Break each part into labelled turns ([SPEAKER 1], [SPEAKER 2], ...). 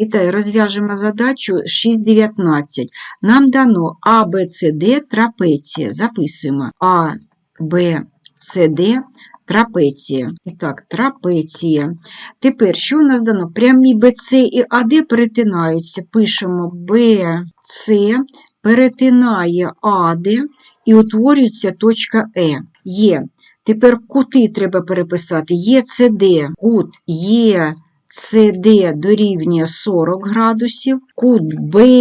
[SPEAKER 1] Вітаю, розв'яжемо задачу 6.19. Нам дано А, Б, С, Д трапеція. Записуємо А, Б, С, Д трапеція. І так, трапеція. Тепер, що у нас дано? Прямі БЦ і АД перетинаються. Пишемо БЦ перетинає АД і утворюється точка Е. Є. Тепер кути треба переписати. ЄЦД, кут Є. СД дорівнює 40 градусів, кут БЕА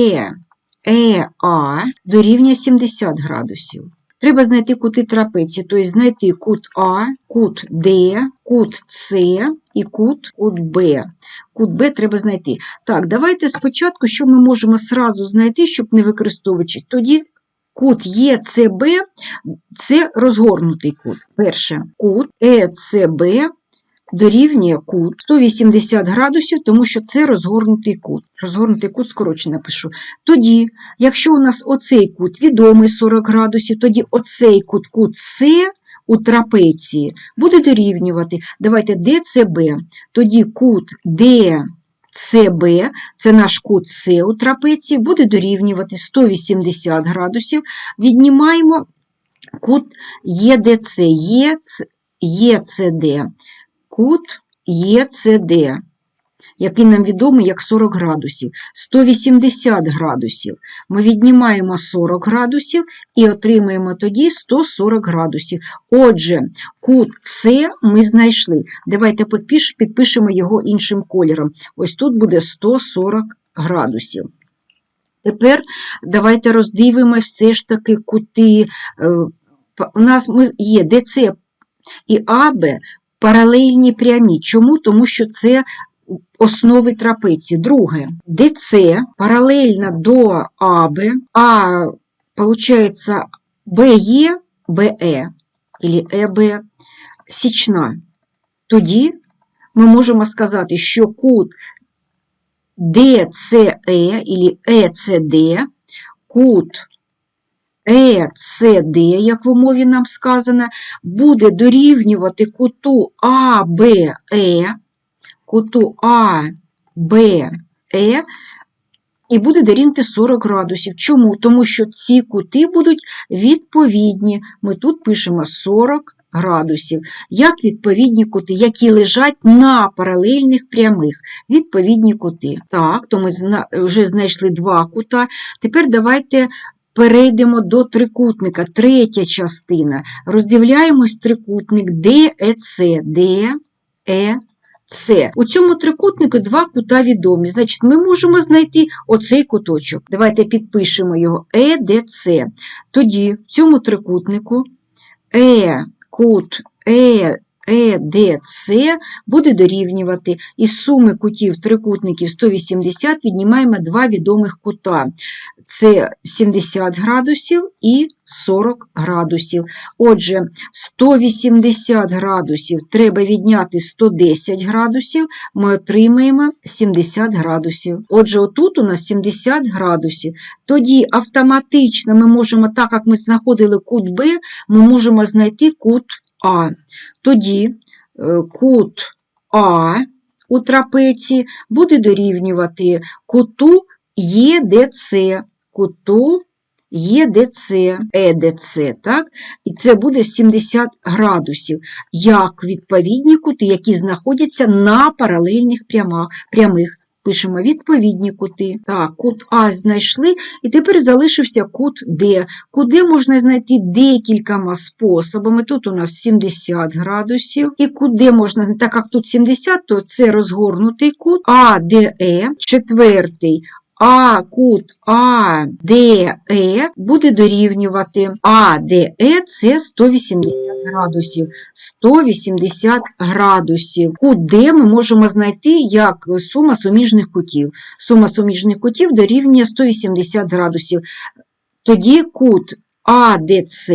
[SPEAKER 1] дорівнює 70 градусів. Треба знайти кути трапеції, тобто знайти кут А, кут Д, кут С і кут, кут Б. Кут Б треба знайти. Так, давайте спочатку, що ми можемо сразу знайти, щоб не використовувати. Тоді кут ЄЦБ – це розгорнутий кут. Перше, кут ЕЦБ дорівнює кут 180 градусів, тому що це розгорнутий кут. Розгорнутий кут скорочено пишу. Тоді, якщо у нас оцей кут відомий 40 градусів, тоді оцей кут, кут С у трапеції буде дорівнювати. Давайте ДЦБ. Тоді кут ДЦБ, це наш кут С у трапеції, буде дорівнювати 180 градусів. Віднімаємо кут ЄДЦ, ЄЦД кут ЄЦД, який нам відомий як 40 градусів, 180 градусів. Ми віднімаємо 40 градусів і отримаємо тоді 140 градусів. Отже, кут С ми знайшли. Давайте підпиш, підпишемо його іншим кольором. Ось тут буде 140 градусів. Тепер давайте роздивимося все ж таки кути. У нас є ДЦ і АБ паралельні прямі. Чому? Тому що це основи трапеції. Друге, ДЦ паралельно до АБ, а виходить БЕ, БЕ або ЕБ січна. Тоді ми можемо сказати, що кут ДЦЕ або ЕЦД, кут ЕЦД, як в умові нам сказано, буде дорівнювати куту АБЕ, куту АБЕ і буде дорівнювати 40 градусів. Чому? Тому що ці кути будуть відповідні. Ми тут пишемо 40 градусів, як відповідні кути, які лежать на паралельних прямих, відповідні кути. Так, то ми вже знайшли два кута. Тепер давайте Перейдемо до трикутника, третя частина. Роздивляємось трикутник ДЕЦ, ДЕЦ. У цьому трикутнику два кута відомі. Значить, ми можемо знайти оцей куточок. Давайте підпишемо його ЕДЦ. Тоді в цьому трикутнику Е, кут Е. ЕДЦ буде дорівнювати із суми кутів трикутників 180 віднімаємо два відомих кута. Це 70 градусів і 40 градусів. Отже, 180 градусів треба відняти 110 градусів, ми отримаємо 70 градусів. Отже, отут у нас 70 градусів. Тоді автоматично ми можемо, так як ми знаходили кут Б, ми можемо знайти кут а. Тоді е, кут А у трапеції буде дорівнювати куту ЄДЦ, куту ЄДЦ, ЕДЦ, так? і це буде 70 градусів, як відповідні кути, які знаходяться на паралельних прямих. Пишемо відповідні кути. Так, кут А знайшли, і тепер залишився кут Д. Кут Д можна знайти декількома способами. Тут у нас 70 градусів, і кут можна знайти, так як тут 70, то це розгорнутий кут, А, Д, Е, четвертий а кут АДЕ буде дорівнювати АДЕ це 180 градусів. 180 градусів. Кут Д ми можемо знайти як сума суміжних кутів. Сума суміжних кутів дорівнює 180 градусів. Тоді кут АДЦ,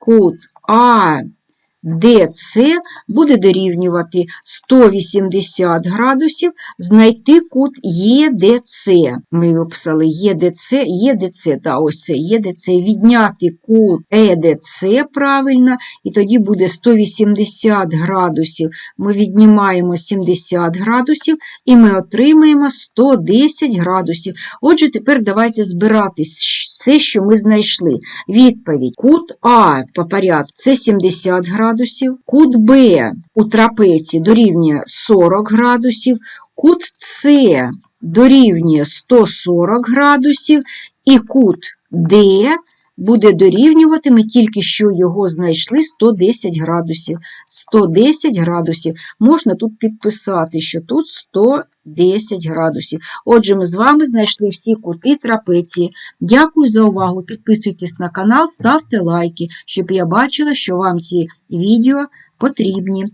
[SPEAKER 1] кут АДЦ ДЦ буде дорівнювати 180 градусів, знайти кут ЄДЦ. Ми його писали ЄДЦ, ЄДЦ, та ось це ЄДЦ, відняти кут ЕДЦ правильно, і тоді буде 180 градусів. Ми віднімаємо 70 градусів, і ми отримаємо 110 градусів. Отже, тепер давайте збирати все, що ми знайшли. Відповідь. Кут А по порядку це 70 градусів, кут Б у трапеції дорівнює 40 градусів, кут С дорівнює 140 градусів, і кут Д буде дорівнювати, ми тільки що його знайшли 110 градусів. 110 градусів можна тут підписати, що тут 110 градусів. Отже, ми з вами знайшли всі кути трапеції. Дякую за увагу. Підписуйтесь на канал, ставте лайки, щоб я бачила, що вам ці відео потрібні.